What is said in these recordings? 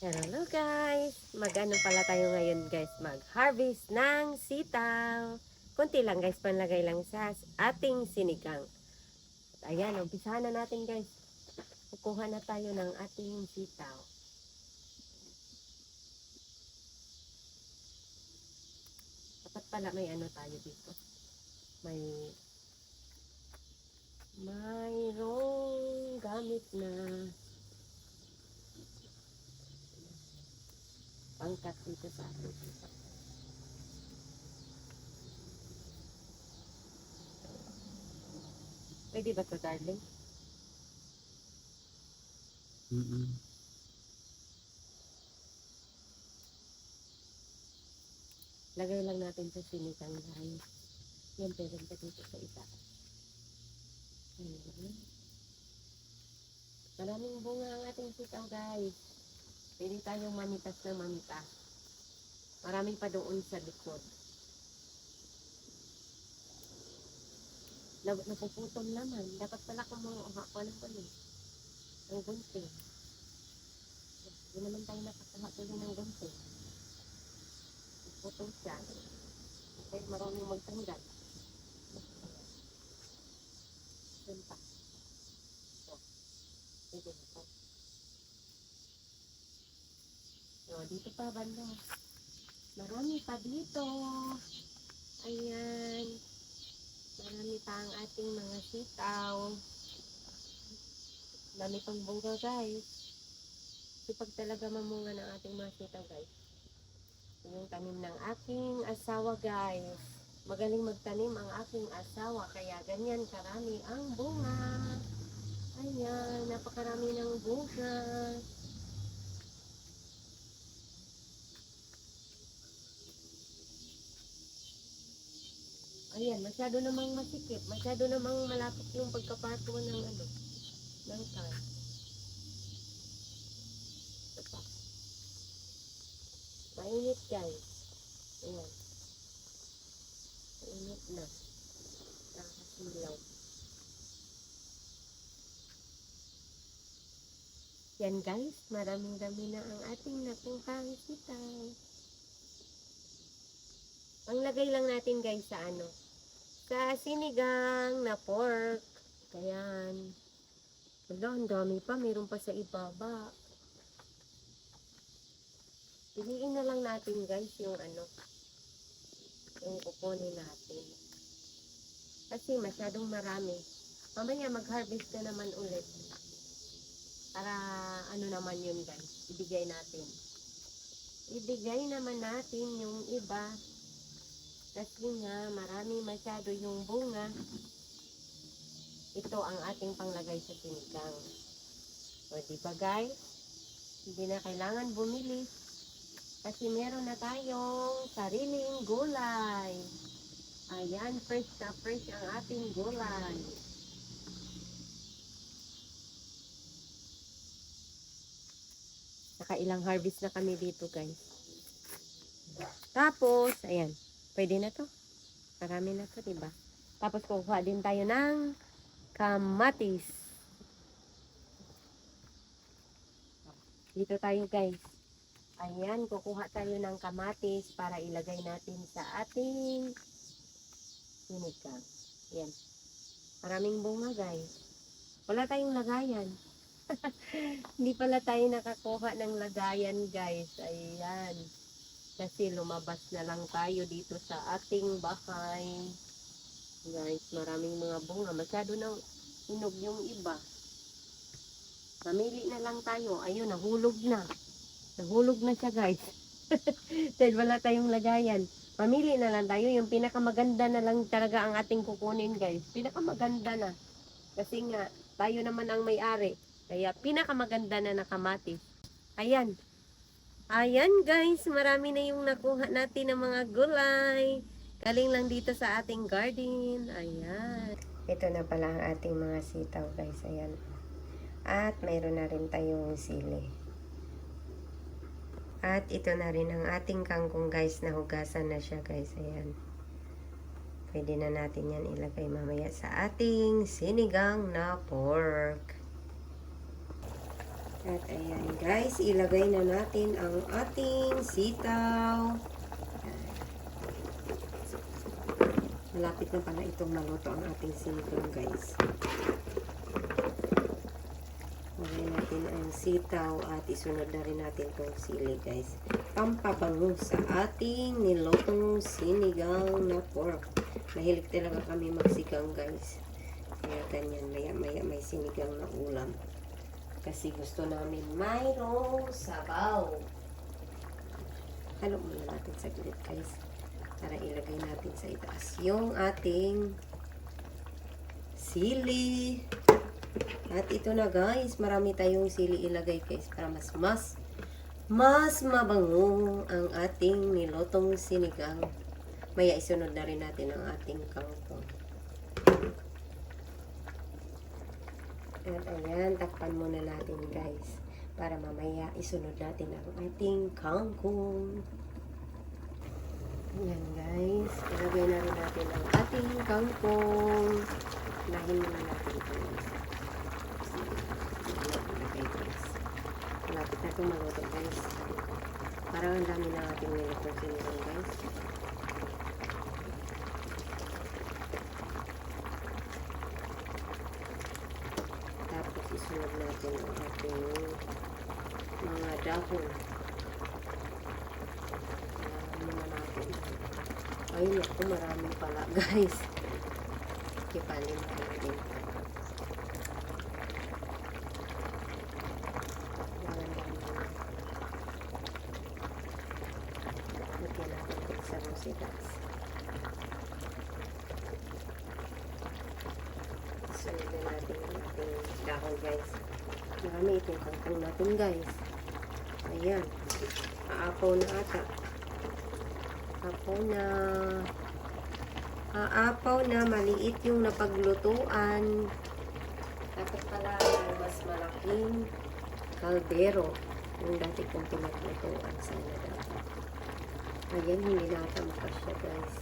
Hello guys! Mag-ano pala tayo ngayon guys? Mag-harvest ng sitaw. Kunti lang guys, panlagay lang sa ating sinigang. At ayan, umpisahan na natin guys. Kukuha na tayo ng ating sitaw. Dapat pala may ano tayo dito. May mayroong gamit na pangkat dito sa ating. Pwede ba to darling? Mm-mm. Lagay lang natin sa sinigang guys. Yan, pwede pa dito sa isa. Ayan. Maraming bunga ang ating sitaw guys. Pwede tayong mamitas na mamitas. Marami pa doon sa likod. Nap- Napuputol naman. Dapat pala kumuha ko ng ano. Ng gunting. Hindi naman tayo nakakuha tuloy ng gunting. Putol siya. Kahit maraming magtanggal. Yan pa. So, pwede na to. So, dito pa banda. Marami pa dito. Ayan. Marami pa ang ating mga sitaw. Dami pang bunga guys. Kasi pag talaga mamunga ng ating mga sitaw guys, yung tanim ng aking asawa guys. Magaling magtanim ang aking asawa kaya ganyan karami ang bunga. Ayan, napakarami ng bunga. Ayan, masyado namang masikip. Masyado namang malapit yung pagkapato ng ano, ng pa. Mainit guys. Ayan. Mainit na. Nakakasilaw. Yan guys, maraming dami na ang ating nakuhang sitaw. Ang lagay lang natin guys sa ano, sa sinigang na pork. Ayan. Wala, ang dami pa. Meron pa sa ibaba. Piliin na lang natin guys yung ano, yung kukunin natin. Kasi masyadong marami. Mamaya mag-harvest na naman ulit. Para ano naman yun guys, ibigay natin. Ibigay naman natin yung iba. Kasi nga marami masyado yung bunga. Ito ang ating panglagay sa sinigang. O di ba guys? Hindi na kailangan bumili. Kasi meron na tayong sariling gulay. Ayan, fresh na fresh ang ating gulay. Nakailang harvest na kami dito guys. Tapos, ayan, pwede na to. Marami na to, diba? Tapos kukuha din tayo ng kamatis. Dito tayo guys. Ayan, kukuha tayo ng kamatis para ilagay natin sa ating sinigang. Ayan. Maraming bunga guys. Wala tayong lagayan. Hindi pala tayo nakakuha ng lagayan guys. Ayan. Kasi lumabas na lang tayo dito sa ating bahay. Guys, maraming mga bunga. Masyado na hinog yung iba. Mamili na lang tayo. Ayun, nahulog na. Nahulog na siya guys. Dahil wala tayong lagayan. Mamili na lang tayo. Yung pinakamaganda na lang talaga ang ating kukunin guys. Pinakamaganda na. Kasi nga, tayo naman ang may-ari. Kaya pinakamaganda na nakamatis. Ayan. Ayan guys, marami na yung nakuha natin ng mga gulay. Galing lang dito sa ating garden. Ayan. Ito na pala ang ating mga sitaw guys. Ayan. At mayroon na rin tayong sili. At ito na rin ang ating kangkong guys. Nahugasan na siya guys. Ayan. Pwede na natin yan ilagay mamaya sa ating sinigang na pork. At ayan guys, ilagay na natin ang ating sitaw. Malapit na pala itong maluto ang ating sinigang guys. Lagay natin ang sitaw at isunod na rin natin itong sili guys. Pampabango sa ating nilotong sinigang na pork. Mahilig talaga kami magsigang guys. Kaya ganyan, maya maya may sinigang na ulam. Kasi gusto namin mayroong sabaw. Halo muna natin saglit guys. Para ilagay natin sa itaas yung ating sili. At ito na guys, marami tayong sili ilagay guys para mas mas mas mabango ang ating nilotong sinigang. Maya isunod na rin natin ang ating kangkong. At ayan, takpan muna natin guys. Para mamaya isunod natin ang ating kangkong. Ayan guys, ilagay na rin natin ang ating kangkong. Lahin muna natin guys. Ilagay guys. Malapit na itong maluto guys. Parang ang dami na ating sinigang guys. Tapos isunod natin ang ating mga dahon. Ayan muna natin. Ay, naku, marami pala guys. Kipanin natin. Lagyan natin natin ang ating dahon guys. Marami itong kangkong natin guys. Ayan. Aapaw na ata. Aapaw na. Aapaw na. Maliit yung napaglutuan. Dapat pala mas malaking kaldero. Yung dati kong pinaglutuan. Sana dapat. Ayan, hindi na ata makasya guys.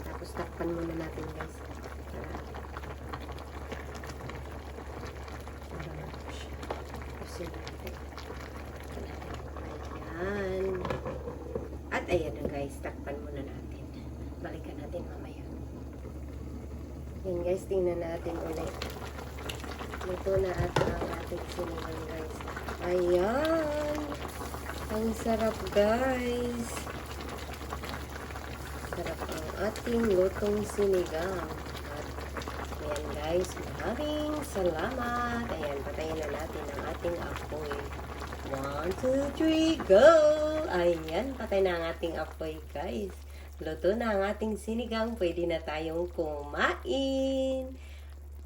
Tapos takpan muna natin guys. Para para makasya. Kasi natin. Ayan. At ayan na guys, takpan muna natin. Balikan natin mamaya. Yan guys, tingnan natin ulit. Ito na at ang ating sinigang guys. Ayan. Ang sarap guys. Sarap ang ating lutong sinigang. At ayan guys, maraming salamat. Ayan, patayin na natin apoy. One, two, three, go! Ayan, patay na ang ating apoy guys. Luto na ang ating sinigang. Pwede na tayong kumain.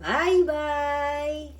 Bye-bye!